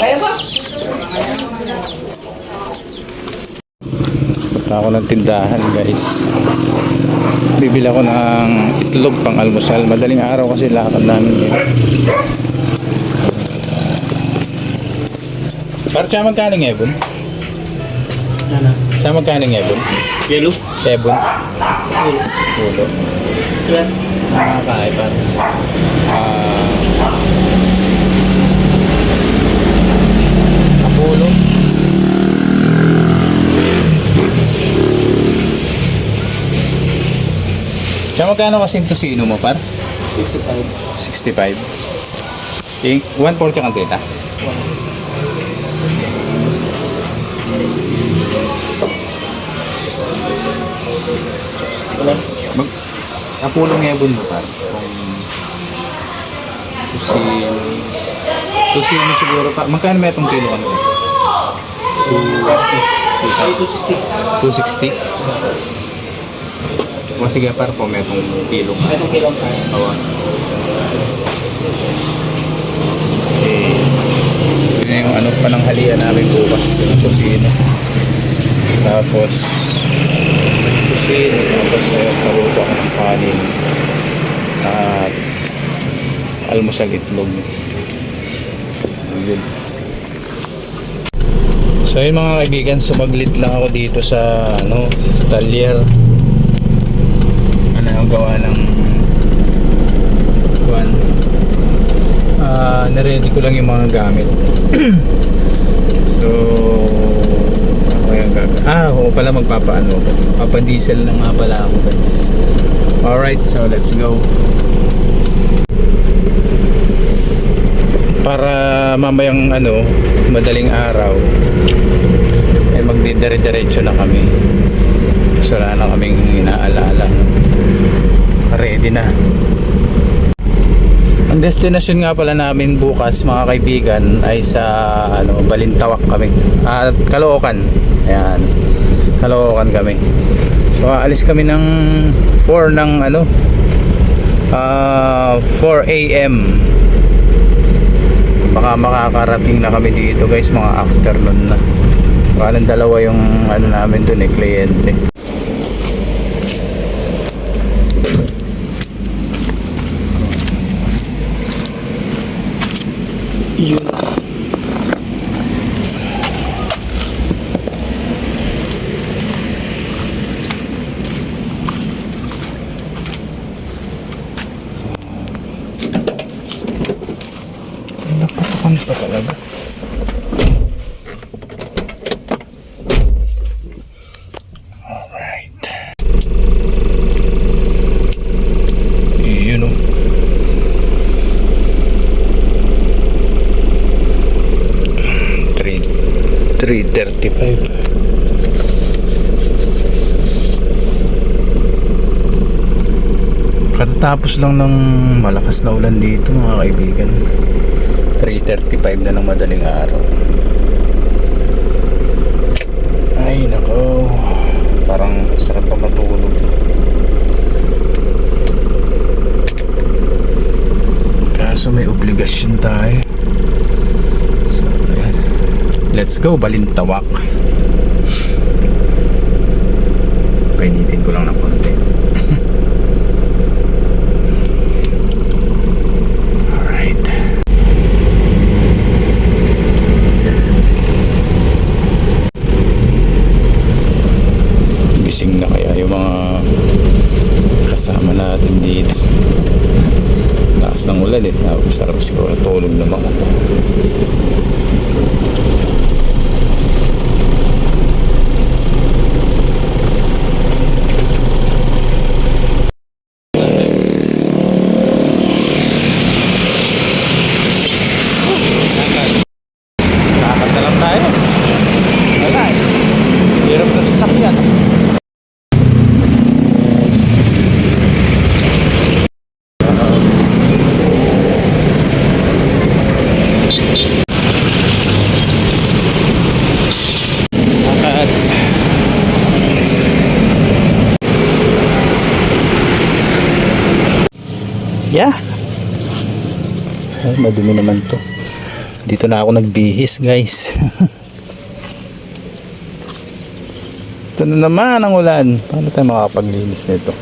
Kayo ba? Punta ako ng tindahan guys. Bibili ako ng itlog pang almusal. Madaling araw kasi lakad namin ngayon. Para siya magkano ng ebon? Siya magkano ng ebon? Yellow? Ebon? Ulo. Yan. Nakakain pa. Ah... Siya magkano kasing tosino mo par? 65. 65. Eh, 140 ang tita. Wala. Mag Apulong ebon mo par. Kung tosino. Tosino siguro pa. Magkano may itong kilo ano? Ay, 260. 260. O sige par po may itong kilo. Ay, itong kilong kaya. Awa. Kasi yun yung ano pananghalian namin bukas yung tosino. Tapos tosino. Tapos eh, paluto ako ng kanin. At almusal itlog. Yun. So yun mga kaibigan, sumaglit lang ako dito sa ano, talyer. Ano gawa ng kuan. Ah, naready ko lang yung mga gamit. so ano kaya gag Ah, oo pala magpapaano ako. Papadiesel na nga pala ako guys. Alright, so let's go. Para mamayang ano, madaling araw, eh magdidire-diretso na kami. So wala na kaming inaalaala. Ready na. Ang destination nga pala namin bukas mga kaibigan ay sa ano, Balintawak kami. At Caloocan. Ayan. Caloocan kami. So aalis kami ng 4 ng ano ah 4 AM. Baka makakarating na kami dito guys mga afternoon na. Baka dalawa yung ano namin dun eh, kliyente. Yun. 335. Katatapos lang ng malakas na ulan dito mga kaibigan. 3.35 na ng madaling araw. Ay nako. Parang sarap pa matulog. Kaso may obligasyon tayo. Let's go, Balintawak. Painitin ko lang ng konti. Alright. Gising na kaya yung mga kasama natin dito. Lakas ng ulan eh. Sarap siguro tulog na mga. Lakad na lang tayo. Wala eh. Hirap na sasakyan. Lakad. Yeah. Ay, madumi naman to. Dito na ako nagbihis, guys. Ito na naman ang ulan. Paano tayo makapaglinis nito?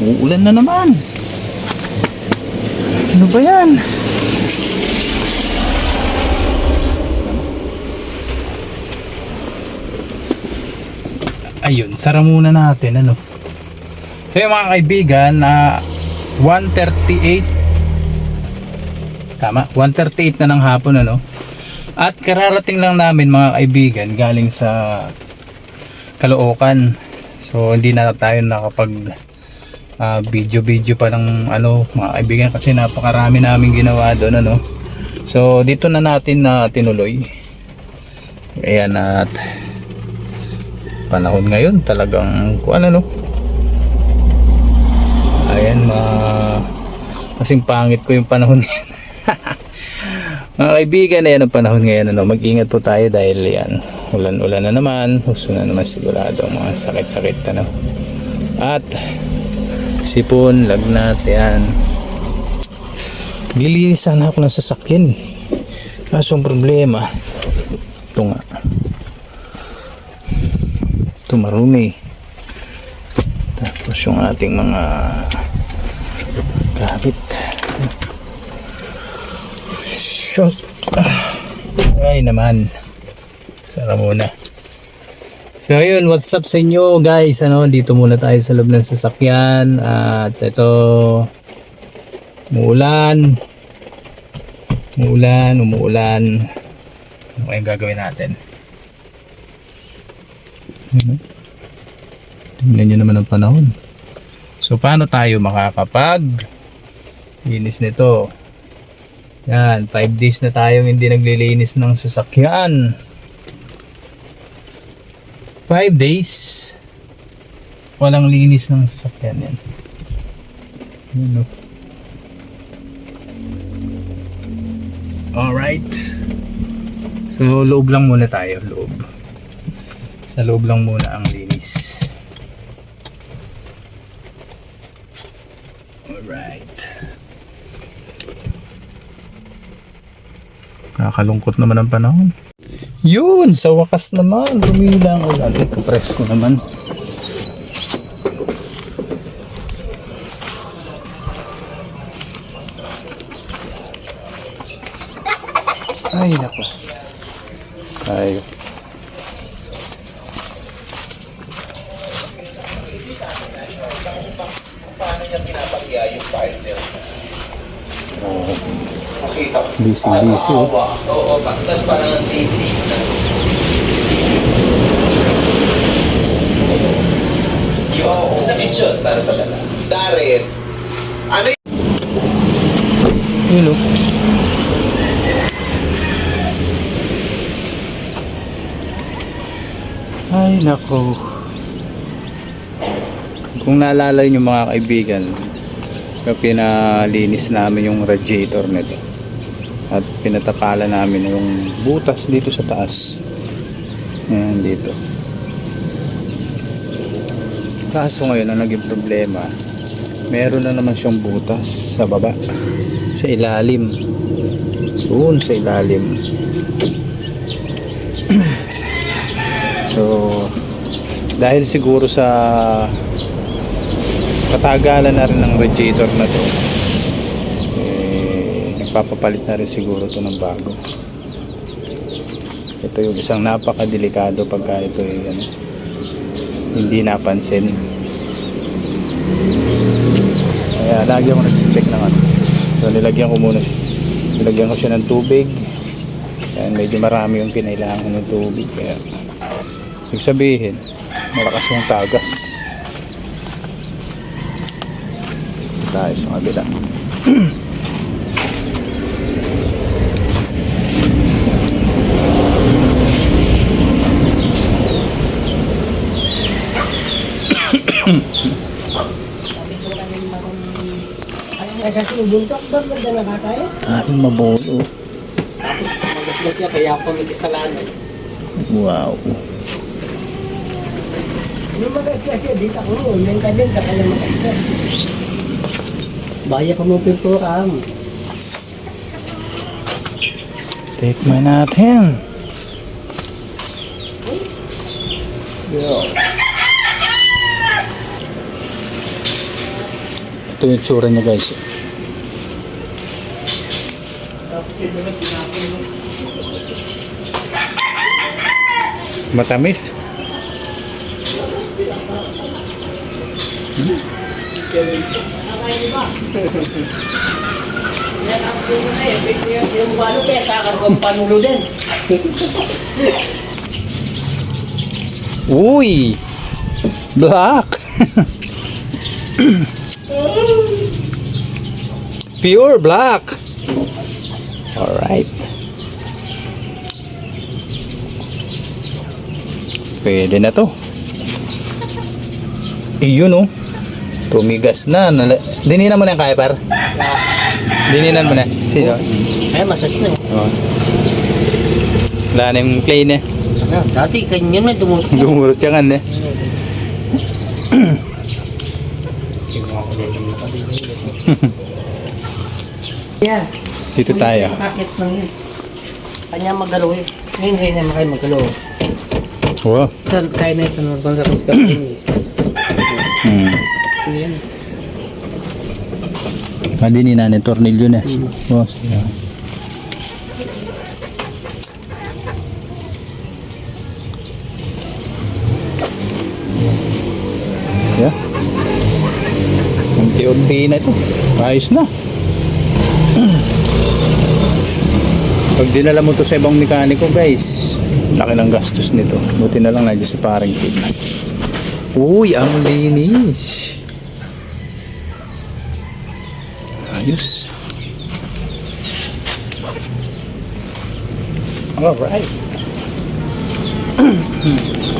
Uulan na naman. Ano ba yan? Ayun, sara muna natin. Ano? So mga kaibigan na 138 Tama, 138 na ng hapon ano. At kararating lang namin mga kaibigan galing sa Caloocan. So hindi na tayo nakapag ah, video-video pa ng ano mga kaibigan kasi napakarami namin ginawa doon ano. So dito na natin na tinuloy. Ayan at panahon ngayon talagang kung ano no. Ayan ma kasing pangit ko yung panahon. Mga kaibigan, ayan ang panahon ngayon. Ano, mag-ingat po tayo dahil yan, ulan-ulan na naman. Gusto na naman sigurado mga sakit-sakit. Ano. At sipon, lagnat, yan. Lilinis sana ako ng sasakyan. eh. Kaso ang problema, ito nga. Ito marumi. Tapos yung ating mga gamit. Shot. Ay naman. Sara muna. So yun, what's up sa inyo guys? Ano, dito muna tayo sa loob ng sasakyan at ito umuulan. Umuulan, umuulan. Ano kayong gagawin natin? Ano? Tingnan nyo naman ang panahon. So paano tayo makakapag linis nito? Yan, 5 days na tayong hindi naglilinis ng sasakyan. 5 days walang linis ng sasakyan yan. Yan, no? Alright. So, loob lang muna tayo, loob. Sa loob lang muna ang linis. Alright. Nakakalungkot naman ang panahon. Yun! Sa wakas naman, lumila ang ulan. Ay, kapresko naman. Ay, nako. Ay. Busy, busy. oh. Oo, tapos parang TV na. Yung sa picture, para sa dala. Darit. Ano Yun o. Ay, nako. Kung naalala nyo mga kaibigan, yung pinalinis namin yung radiator nito. At pinatapala namin yung butas dito sa taas. Ayan, dito. Kaso ngayon, ang naging problema, meron na naman siyang butas sa baba sa ilalim doon sa ilalim so dahil siguro sa katagalan na rin ng radiator na to nagpapapalit na rin siguro to ng bago ito yung isang napakadelikado pagka ito ay ano, hindi napansin kaya lagi ako nag-check ng ano. So nilagyan ko muna. Nilagyan ko siya ng tubig. Ayan, medyo marami yung kinailangan ng tubig. Kaya, ibig sabihin, malakas yung tagas. Tayo sa kabila. Aming mabulo. Magasgas niya, kaya ako magkasalanan. Wow. Yung magasgas siya, dito ako noon. Yung kadin, saka yung magasgas. Bahaya pa mo pintura mo. Tikman natin. Ito yung tsura niya guys. Matamis. Yung balo pa, sakar ko ang panulo din. Uy! Black! Pure black! Alright. Pwede na to. Iyon oh. Tumigas na. Nala- Dininan mo na yung kaya par? Dininan mo na. Sino? Ay, masas na. Oh. Wala na yung play niya. Ah, Dati, kanya na dumot. Gumurot siya kan eh. Yeah. Dito tayo. Bakit nang yun? Kanya magalaw eh. Ngayon, ngayon naman kayo magalaw. Wow. Saan kaya na ito normal sa kusga pa yun. Hmm. So yan. Hindi ni nanay tornilyo na. Oh, siya. Unti-unti na ito. Ayos na. Pag dinala mo to sa ibang mekaniko guys, laki ng gastos nito. Buti na lang nandiyan si parang kid. Uy, ang linis. Ayos. Alright.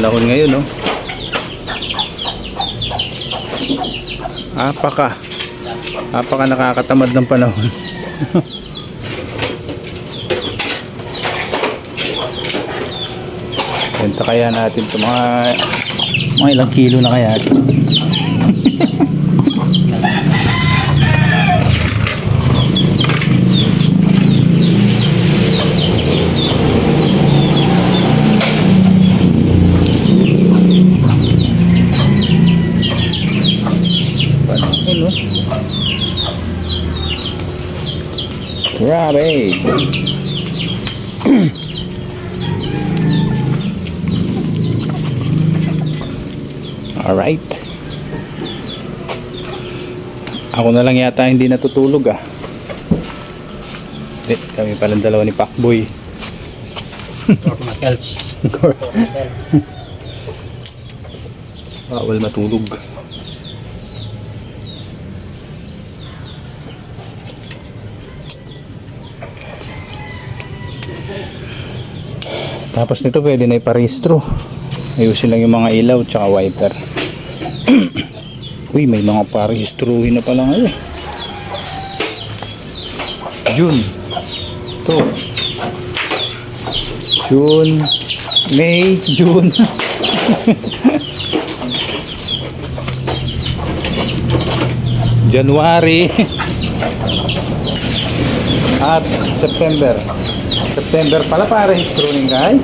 panahon ngayon, no? Apaka. Apaka nakakatamad ng panahon. Benta kaya natin ito mga mga ilang kilo na kaya Grabe! Alright. Ako na lang yata hindi natutulog ah. Hindi, kami palang dalawa ni Pacboy. Makels. Bawal matulog. Tapos nito pwede na iparehistro. Ayusin lang yung mga ilaw tsaka wiper. Uy, may mga parehistruhin na pala ngayon. June. To. June. May. June. January at September. September pala para histruning kay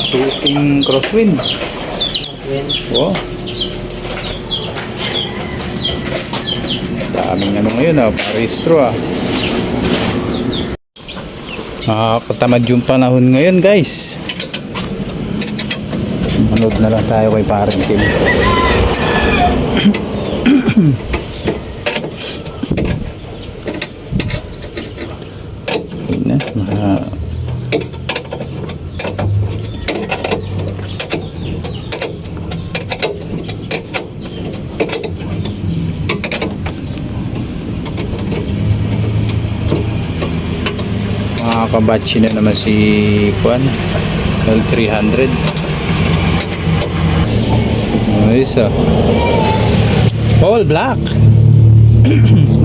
shooting crosswind. Wow. Daming ano ngayon ah, parehistro ah. Nakakatamad yung panahon ngayon guys. Manood na lang tayo kay parang Kim. Yun na. Naka- Makakabatch na naman si Kwan. L300. Ayos ah. All black.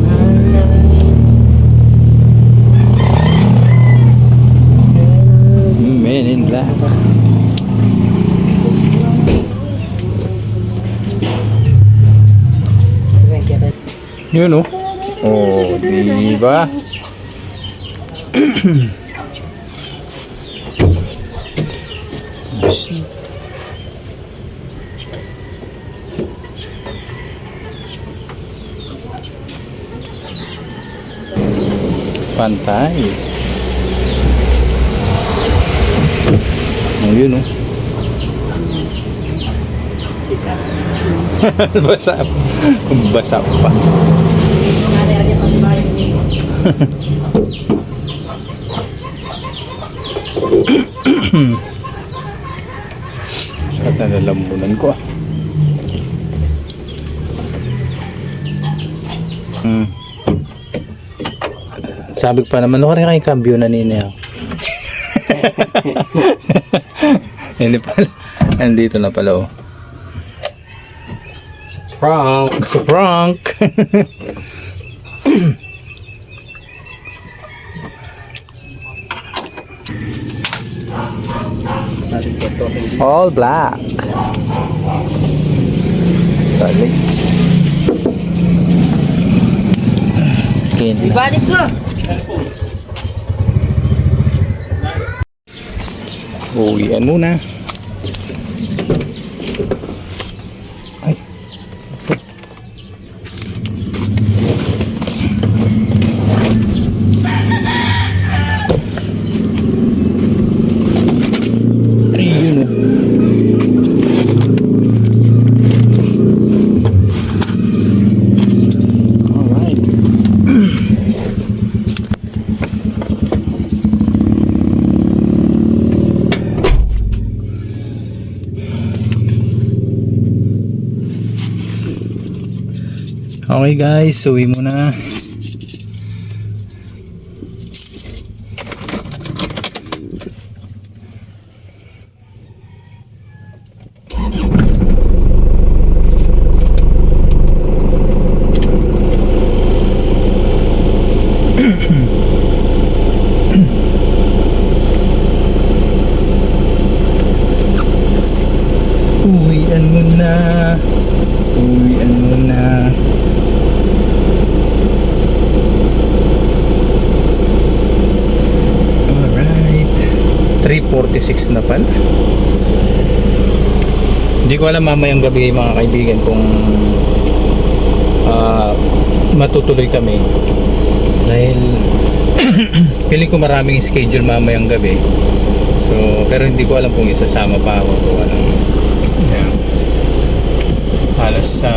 Yun oh. Oh, di ba? Pantay. Oh, yun oh. Basa. Basa pa. Sakit na lalamunan ko ah. Hmm. Sabi pa naman, ano ka rin kayo cambio na nini ako. Hindi pala. Andito na pala oh. Prank. It's a prank. All black. Na. Ibalik ko. Uwian muna. Guys, uwi muna. Uwian muna. Uwian muna. Alright. 3.46 na pala. Hindi ko alam mamayang gabi mga kaibigan kung ah, matutuloy kami. Dahil feeling ko maraming schedule mamayang gabi. So, pero hindi ko alam kung isasama pa ako o anong yeah. halos sa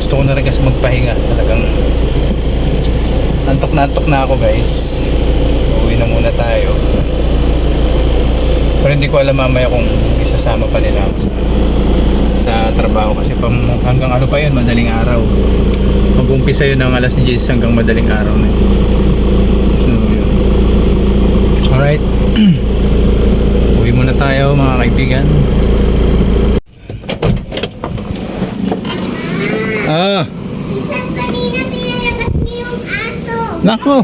gusto ko na rin kasi magpahinga talagang antok na antok na ako guys uwi na muna tayo pero hindi ko alam mamaya kung isasama pa nila ako sa, trabaho kasi pam, hanggang ano pa yun madaling araw. Mag-umpisa yun ng alas 10 hanggang madaling araw na yun. so yun. Alright. Uwi muna tayo mga kaibigan. Ah! Si Sam kanina pinalabas niya yung aso. nako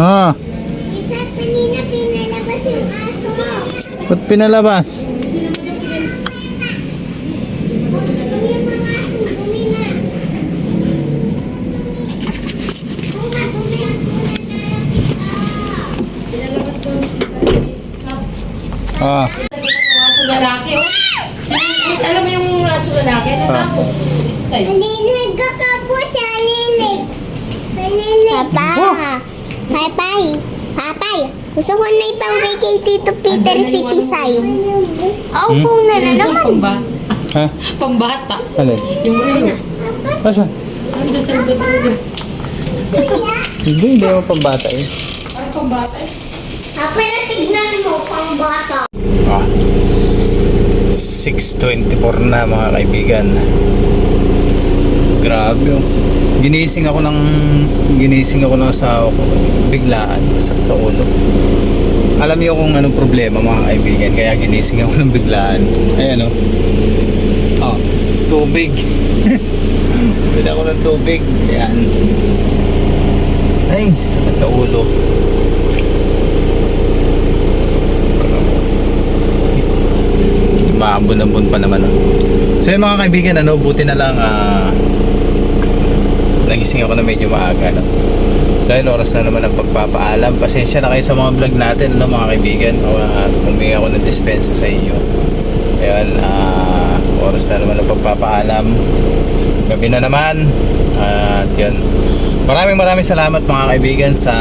ah madumi ang ah aso lalaki, oh. Si, alam mo yung aso lalaki, natakot. Sa'yo. Malilig ka po siya, lilig. Malilig. Papa. Papay. Papay. Gusto ko na ipang kay Tito Peter Andyan na yung City ano. side. Opo na na naman. Pamba, ha pambata. alin Yung ring. Asan? Ano doon sa ng Hindi, hindi ako pambata eh. Ano pambata eh? Papa na tignan mo, pang bata. Ah. 6.24 na mga kaibigan. Grabe oh. Ginising ako ng ginising ako ng asawa ko biglaan sa, sa ulo. Alam niyo kung anong problema mga kaibigan kaya ginising ako ng biglaan. Ayan oh. Oh, tubig. Bila ako ng tubig. Ayan. Ay, sakit sa ulo. Maambon-ambon pa naman. Oh. So yung mga kaibigan, ano, buti na lang ah, nagising ako na medyo maaga. No? So ayun, oras na naman ang pagpapaalam. Pasensya na kayo sa mga vlog natin, ano, mga kaibigan. Uh, humingi ako ng dispensa sa inyo. Ayun, ah, oras na naman ang pagpapaalam. Gabi na naman. At yun. Maraming maraming salamat mga kaibigan sa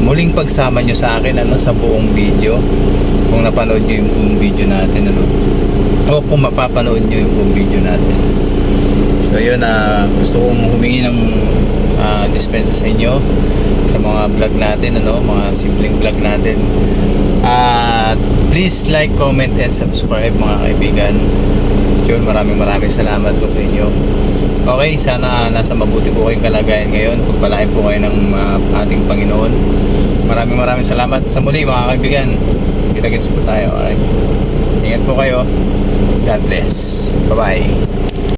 muling pagsama nyo sa akin ano, sa buong video. Kung napanood nyo yung buong video natin. Ano, o kung mapapanood nyo yung buong video natin. So yun, ah, gusto kong humingi ng ah, dispensa sa inyo sa mga vlog natin, ano, mga simpleng vlog natin. At please like, comment, and subscribe mga kaibigan. Yun, maraming maraming salamat po sa inyo. Okay, sana nasa mabuti po kayong kalagayan ngayon. Pagpalain po kayo ng ah, ating Panginoon. Maraming maraming salamat. Sa muli mga kaibigan, kita-kits po tayo. Alright? Ingat po kayo. God bless. Bye-bye.